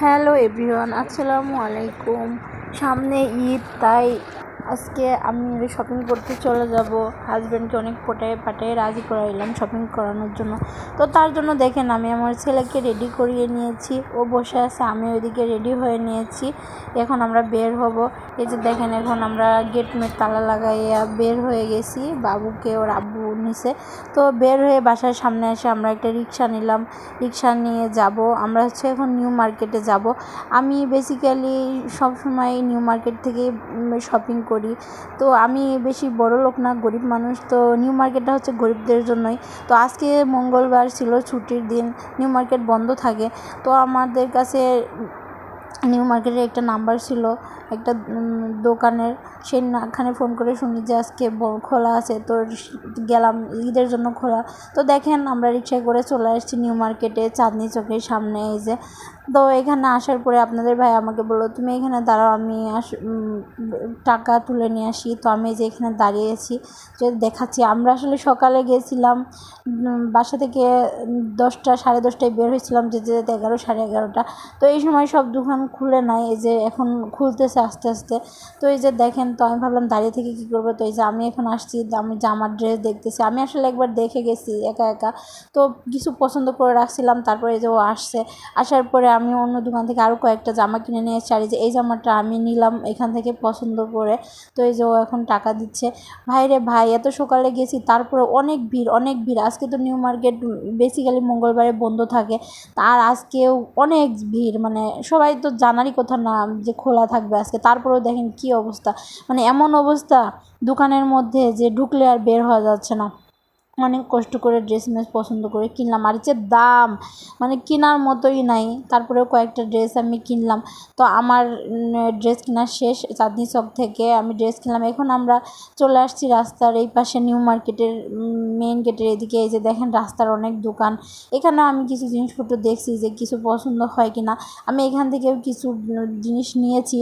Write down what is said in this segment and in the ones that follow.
Hello everyone আসসালামু আলাইকুম। সামনে ঈদ তাই আজকে আমি শপিং করতে চলে যাব। হাজব্যান্ডকে অনেক পটায় পাটায় রাজি করাইলাম শপিং করানোর জন্য। তো তার জন্য দেখেন, আমি আমার ছেলেকে রেডি করিয়ে নিয়েছি। ও বসে আছে, আমি ওইদিকে রেডি হয়ে নিয়েছি। এখন আমরা বের হব। এই যে দেখেন, এখন আমরা গেট মেট তালা লাগাইয়া বের হয়ে গেছি। বাবুকে, ওর আব্বু নিছে। তো বের হয়ে বাসার সামনে এসে আমরা একটা রিক্সা নিলাম। রিক্সা নিয়ে যাব। আমরা হচ্ছে এখন নিউ মার্কেটে যাব। আমি বেসিক্যালি সবসময় নিউ মার্কেট থেকে শপিং করি তো আমি বেশি বড় লোক না, গরিব মানুষ। তো নিউ মার্কেটটা হচ্ছে গরিবদের জন্যই। তো আজকে মঙ্গলবার ছিল ছুটির দিন, নিউ মার্কেট বন্ধ থাকে। তো আমাদের কাছে নিউ মার্কেটের একটা নাম্বার ছিল, একটা দোকানের। সেখানে ফোন করে শুনি যে আজকে খোলা আছে, তো গেলাম ঈদের জন্য খোলা। তো দেখেন আমরা রিক্সায় করে চলে আসছি নিউ মার্কেটে, চাঁদনি চোখের সামনে এই যে। তো এখানে আসার পরে আপনাদের ভাই আমাকে বলল, তুমি এখানে দাঁড়াও, আমি আস টাকা তুলে নিয়ে আসি। তো আমি যে এখানে দাঁড়িয়েছি যে দেখাচ্ছি। আমরা আসলে সকালে গিয়েছিলাম বাসা থেকে দশটা, সাড়ে দশটায় বের হয়েছিলাম, যেতে যেতে এগারো, সাড়ে এগারোটা। তো এই সময় সব দোকান খুলে নাই, এই যে এখন খুলতেছে আস্তে আস্তে। তো এই যে দেখেন, তো আমি ভাবলাম দাঁড়িয়ে থেকে কী করব? তো এই যে আমি এখন আসছি, আমি জামার ড্রেস দেখতেছি। আমি আসলে একবার দেখে গেছি একা একা। তো কিছু পছন্দ করে রাখছিলাম, তারপরে এই যে ও আসছে। আসার পরে আমি অন্য দোকান থেকে আরও কয়েকটা জামা কিনে নিয়ে এসেছি। আর এই যে এই জামাটা আমি নিলাম এখান থেকে পছন্দ করে। তো এই যে ও এখন টাকা দিচ্ছে। ভাই রে ভাই, এত সকালে গেছি, তারপরে অনেক ভিড় অনেক ভিড়। আজকে তো নিউ মার্কেট বেসিক্যালি মঙ্গলবারে বন্ধ থাকে। আর আজকেও অনেক ভিড় মানে সবাই তো জানারই কথা না যে খোলা থাকবে আজকে। তারপরেও দেখেন কী অবস্থা। মানে এমন অবস্থা, দোকানের মধ্যে যে ঢুকলে আর বের হওয়া যাচ্ছে না। অনেক কষ্ট করে ড্রেস মেস পছন্দ করে কিনলাম। আর যে দাম মানে কেনার মতোই নাই। তারপরেও কয়েকটা ড্রেস আমি কিনলাম। তো আমার ড্রেস কেনা শেষ চাঁদনি চক থেকে আমি ড্রেস কিনলাম। এখন আমরা চলে আসছি রাস্তার এই পাশে নিউ মার্কেটের মেন গেটের এদিকে। এই যে দেখেন রাস্তার অনেক দোকান। এখানে আমি কিছু জিনিসপত্র দেখছি যে কিছু পছন্দ হয় কি না আমি এখান থেকেও কিছু জিনিস নিয়েছি।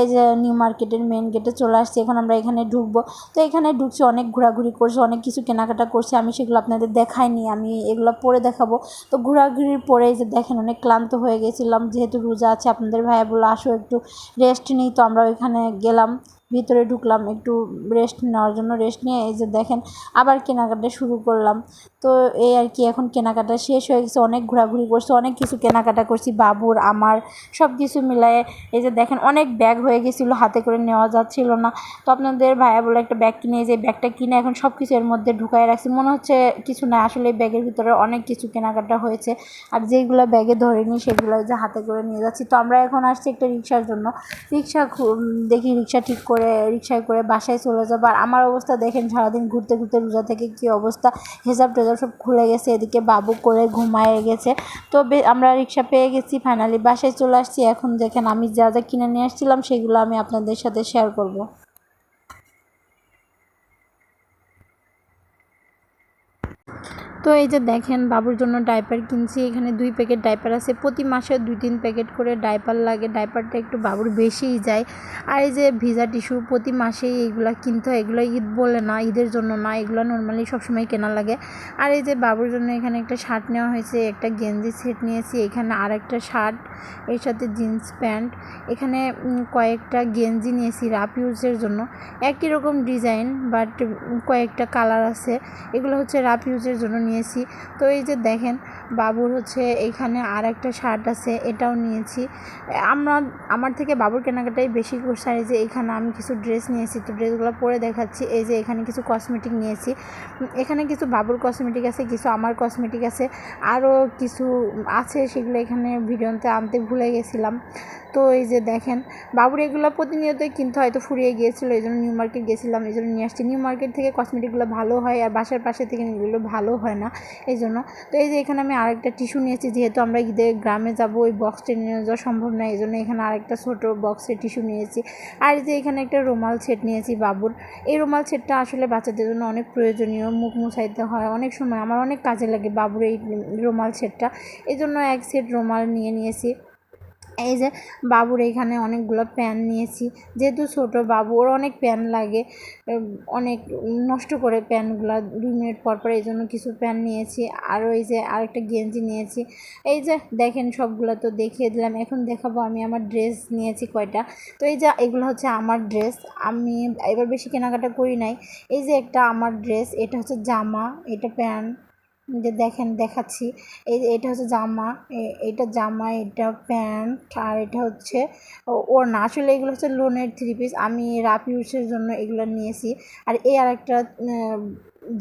এই যে নিউ মার্কেটের মেন গেটে চলে আসছি। এখন আমরা এখানে ঢুকবো। তো এখানে ঢুকছি, অনেক ঘোরাঘুরি করছি, অনেক কিছু কেনাকাটা করছি। করছে, আমি সেগুলো আপনাদের দেখাইনি, আমি এগুলো পরে দেখাবো। তো ঘোরাঘুরির পরে যে দেখেন, অনেক ক্লান্ত হয়ে গেছিলাম, যেহেতু রোজা আছে, আপনাদের ভাইয়া বলে আসো একটু রেস্ট নিই। তো আমরা ওইখানে গেলাম। ভিতরে ঢুকলাম, একটু রেস্ট নেওয়ার জন্য রেস্ট নিয়ে এই যে দেখেন আবার কেনাকাটা শুরু করলাম। তো এই আর কি, এখন কেনাকাটা শেষ হয়ে গেছে, অনেক ঘোরাঘুরি করছি, অনেক কিছু কেনাকাটা করছি, বাবুর, আমার সব কিছু মিলায়ে এই যে দেখেন অনেক ব্যাগ হয়ে গেছিল, হাতে করে নেওয়া যাচ্ছিল না। তো আপনাদের ভাইয়া বলে একটা ব্যাগ কিনে যে ব্যাগটা কিনে এখন সব কিছু এর মধ্যে ঢুকাই রাখছি, মনে হচ্ছে কিছু না, আসলে ব্যাগের ভিতরে অনেক কিছু কেনাকাটা হয়েছে। আর যেগুলো ব্যাগে ধরে ধরেনি সেগুলো যে হাতে করে নিয়ে যাচ্ছি। তো আমরা এখন আসছি একটা রিক্সার জন্য। রিক্সা দেখি রিক্সা ঠিক করে করে রিক্সায় করে বাসায় চলে যাব। আর আমার অবস্থা দেখেন, সারাদিন ঘুরতে ঘুরতে রোজা থেকে কি অবস্থা? হিসাব টেজাব সব খুলে গেছে, এদিকে বাবু করে ঘুমায় গেছে। তো আমরা রিক্সা পেয়ে গেছি ফাইনালি বাসায় চলে আসছি। এখন দেখেন আমি যা যা কিনে নিয়ে আসছিলাম, সেগুলো আমি আপনাদের সাথে শেয়ার করব। তো এই যে দেখেন, বাবুর জন্য ডাইপার কিনছি। এখানে দুই প্যাকেট ডাইপার আছে। প্রতি মাসে দুই তিন প্যাকেট করে ডাইপার লাগে। ডাইপারটা একটু বাবুর বেশিই যায়। আর এই যে ভিজা টিস্যু প্রতি মাসেই এইগুলো কিনতে হয়। এগুলো ঈদ বলে না, ঈদের জন্য না। এগুলো নর্মালি সবসময় কেনা লাগে। আর এই যে বাবুর জন্য এখানে একটা শার্ট নেওয়া হয়েছে। একটা গেঞ্জি সেট নিয়েছি। এখানে আর একটা শার্ট এর সাথে জিন্স প্যান্ট এখানে কয়েকটা গেঞ্জি নিয়েছি রাফ ইউজের জন্য। একই রকম ডিজাইন বাট কয়েকটা কালার আছে। এগুলো হচ্ছে রাফ ইউজের জন্য নিয়ে নিয়েছি। তো এই যে দেখেন, বাবুর হচ্ছে এইখানে আর একটা শার্ট আছে, এটাও নিয়েছি। আমরা, আমার থেকে বাবুর কেনাকাটাই বেশি করছে আর এই যে এখানে আমি কিছু ড্রেস নিয়েছি, তো ড্রেসগুলো পরে দেখাচ্ছি। এই যে এখানে কিছু কসমেটিক নিয়েছি। এখানে কিছু বাবুর কসমেটিক আছে, কিছু আমার কসমেটিক আছে, আরও কিছু আছে সেগুলো এখানে ভিডিওতে আনতে ভুলে গেছিলাম। তো এই যে দেখেন, বাবুর এগুলো প্রতিনিয়তই কিনতে হয়তো ফুরিয়ে গিয়েছিল, এই জন্য নিউ মার্কেট গেছিলাম, এই জন্য নিয়ে আসছি। নিউ মার্কেট থেকে কসমেটিকগুলো ভালো হয় আর বাসার পাশে থেকে এগুলো ভালো হয় না। এই জন্য তো এই যে এখানে আমি আরেকটা টিস্যু নিয়েছি, যেহেতু আমরা ঈদে গ্রামে যাব, ওই বক্সটা নিয়ে যাওয়া সম্ভব না এই জন্য এখানে আরেকটা ছোটো বক্সের টিস্যু নিয়েছি। আর যে এখানে একটা রুমাল সেট নিয়েছি বাবুর। এই রুমাল সেটটা আসলে বাচ্চাদের জন্য অনেক প্রয়োজনীয়, মুখ মুছাইতে হয়, অনেক সময় আমার অনেক কাজে লাগে বাবুর এই রুমাল সেটটা। এই জন্য এক সেট রুমাল নিয়ে নিয়েছি। এই যে বাবুর এখানে অনেকগুলো প্যান নিয়েছি। যেহেতু ছোটো বাবু, ওর অনেক প্যান লাগে। অনেক নষ্ট করে প্যানগুলো দুই মিনিট পর পর এই জন্য কিছু প্যান নিয়েছি। আরও এই যে আরেকটা গেঞ্জি নিয়েছি। এই যে দেখেন সবগুলো তো দেখিয়ে দিলাম। এখন দেখাবো আমি আমার ড্রেস নিয়েছি কয়টা। তো এই যে এগুলো হচ্ছে আমার ড্রেস। আমি এবার বেশি কেনাকাটা করি নাই। এই যে একটা আমার ড্রেস, এটা হচ্ছে জামা, এটা প্যান্ট। যে দেখেন, দেখাচ্ছি। এই এটা হচ্ছে জামা এটা জামা, এটা প্যান্ট, আর এটা হচ্ছে ওর না আসলে এগুলো হচ্ছে লোনের থ্রি পিস আমি রাফ ইউসের জন্য এগুলো নিয়েছি। আর এই আর একটা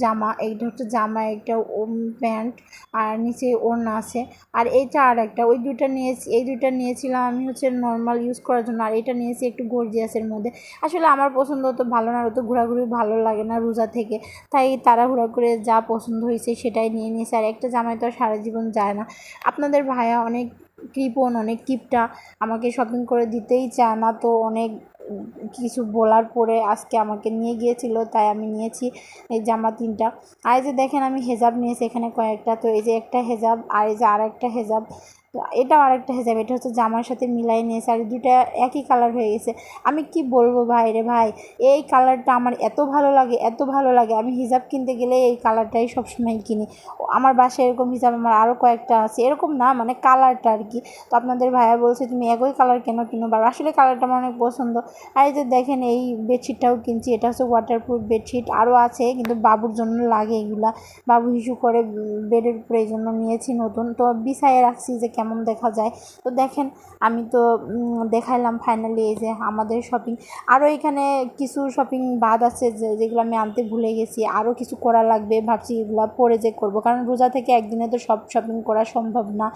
জামা, এইটা হচ্ছে জামা একটা প্যান্ট, আর নিচে ওড়না আছে। আর এইটা আর একটা, ওই দুইটা নিয়েছি, এই দুইটা নিয়েছিলাম আমি হচ্ছে নর্মাল ইউজ করার জন্য, আর এটা নিয়েছি একটু গর্জিয়াসের মধ্যে। আসলে আমার পছন্দ তো ভালো না তো ঘোরাঘুরি ভালো লাগে না রোজা থেকে, তাই তাড়াহুড়া করে যা পছন্দ হয়েছে সেটাই নিয়ে নিয়েছে। আর একটা জামাই তো সারা জীবন যায় না। আপনাদের ভাইয়া অনেক কৃপণ অনেক কিপটা আমাকে শপিং করে দিতেই চায় না। তো অনেক কিছু বলার পরে আজকে আমাকে নিয়ে গিয়েছিল, তাই আমি নিয়েছি এই জামা তিনটা। আর যে দেখেন আমি হেজাব নিয়েছি এখানে কয়েকটা। তো এই যে একটা হেজাব, আর এই যে আর একটা হেজাব। তো এটাও আরেকটা হেজাব এটা হচ্ছে জামার সাথে মিলাই নিয়েছে আর দুটা একই কালার হয়ে গেছে। আমি কি বলব ভাই রে ভাই? এই কালারটা আমার এত ভালো লাগে, এত ভালো লাগে। আমি হিজাব কিনতে গেলে এই কালারটাই সবসময় কিনি। আমার বাসায় এরকম হিজাব আমার আরও কয়েকটা আছে। এরকম না মানে কালারটা আর কি। তো আপনাদের ভাইয়া বলছে, তুমি একই কালার কেন কিনো বা আসলে কালারটা আমার অনেক পছন্দ। আর এই যে দেখেন, এই বেডশিটটাও কিনছি। এটা হচ্ছে ওয়াটারপ্রুফ বেডশিট আরও আছে, কিন্তু বাবুর জন্য লাগে এগুলা। বাবু হিসু করে বেডের উপরে এই জন্য নিয়েছি নতুন। তো বিছাইয়ে রাখছি যে কেমন দেখা যায়। তো দেখেন, আমি তো দেখাইলাম ফাইনালি এই যে আমাদের শপিং আরও এখানে কিছু শপিং বাদ আছে যে, যেগুলো আমি আনতে ভুলে গেছি। আরও কিছু করা লাগবে, ভাবছি এগুলো পরে যে করব। কারণ রোজা থেকে একদিনে তো সব শপিং করা সম্ভব না।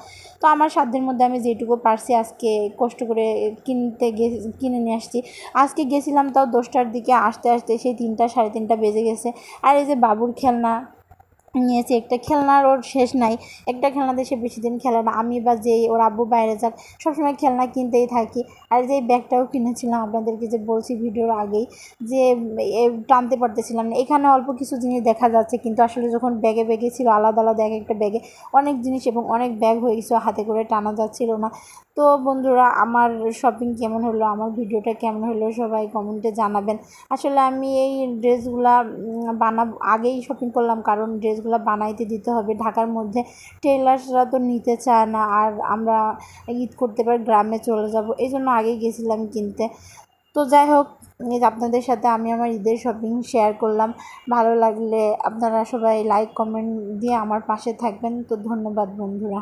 তো আমার সাধ্যের মধ্যে আমি যেটুকু পারছি আজকে কষ্ট করে কিনতে গে কিনে নিয়ে আসছি। আজকে গেছিলাম তাও দশটার দিকে, আসতে আসতে সেই তিনটা, সাড়ে তিনটা বেজে গেছে। আর এই যে বাবুর খেলনা নিয়েছি, একটা খেলনার ওর শেষ নাই। একটা খেলনাতে সে বেশি দিন খেলে না। আমি বা যেই ওর আব্বু বাইরে যাক, সবসময় খেলনা কিনতেই থাকি। আর যে ব্যাগটাও কিনেছিলাম, আপনাদেরকে যে বলছি ভিডিওর আগেই, যে টানতে পারতেছিলাম না। এখানে অল্প কিছু জিনিস দেখা যাচ্ছে, কিন্তু আসলে যখন ব্যাগে ব্যাগে ছিল, আলাদা আলাদা এক একটা ব্যাগে অনেক জিনিস এবং অনেক ব্যাগ হয়ে গেছে, হাতে করে টানা যাচ্ছিল না। তো বন্ধুরা, আমার শপিং কেমন হলো? আমার ভিডিওটা কেমন হলো? সবাই কমেন্টে জানাবেন। আসলে আমি এই ড্রেসগুলা বানাব, আগেই শপিং করলাম, কারণ ড্রেসগুলো বানাইতে দিতে হবে। ঢাকার মধ্যে টেলার্সরা তো নিতে চায় না, আর আমরা ঈদ করতে পারি গ্রামে চলে যাব। এই জন্য আগেই গেছিলাম কিনতে। তো যাই হোক আপনাদের সাথে আমি আমার ঈদের শপিং শেয়ার করলাম। ভালো লাগলে আপনারা সবাই লাইক কমেন্ট দিয়ে আমার পাশে থাকবেন। তো ধন্যবাদ বন্ধুরা।